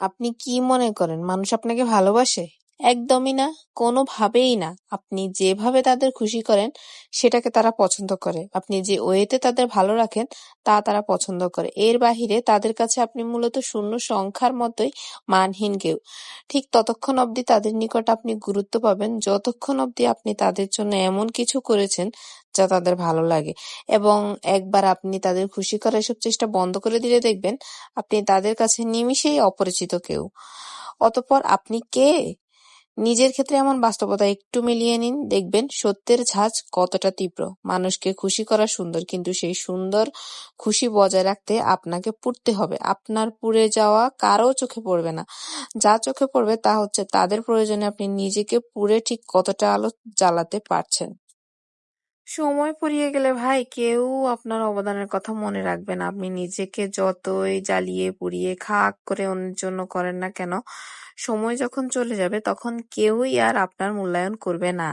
আপনি কি মনে করেন মানুষ আপনাকে ভালোবাসে? একদমই না, কোনোভাবেই না। আপনি যেভাবে তাদের খুশি করেন সেটাকে তারা পছন্দ করে। আপনি যে ওয়েতে তাদের ভালো রাখেন তা তারা পছন্দ করে। এর বাহিরে তাদের কাছে আপনি মূলত শূন্য সংখ্যার মতোই মানহীন কেউ। ঠিক ততক্ষণ অবধি তাদের নিকট আপনি গুরুত্ব পাবেন যতক্ষণ অবধি আপনি তাদের জন্য এমন কিছু করেছেন যা তাদের ভালো লাগে এবং একবার আপনি তাদের খুশি করার এসব চেষ্টা বন্ধ করে দিলে দেখবেন আপনি তাদের কাছে নিমিষেই অপরিচিত কেউ। অতঃপর আপনি কে? নিজের ক্ষেত্রে এমন বাস্তবতা একটু মিলিয়ে নিন, দেখবেন সত্যের ঝাঁজ কতটা তীব্র। মানুষকে খুশি করা সুন্দর, কিন্তু সেই সুন্দর খুশি বজায় রাখতে আপনাকে পুড়তে হবে। আপনার পুড়ে যাওয়া কারও চোখে পড়বে না। যা চোখে পড়বে তা হচ্ছে তাদের প্রয়োজনে আপনি নিজেকে পুড়ে ঠিক কতটা আলো জ্বালাতে পারছেন। সময় ফুরিয়ে গেলে ভাই কেউ আপনার অবদানের কথা মনে রাখবে না। আপনি নিজেকে যতই জ্বালিয়ে পুড়িয়ে খাক করে অন্যের জন্য করেন না কেন, সময় যখন চলে যাবে তখন কেউই আর আপনার মূল্যায়ন করবে না।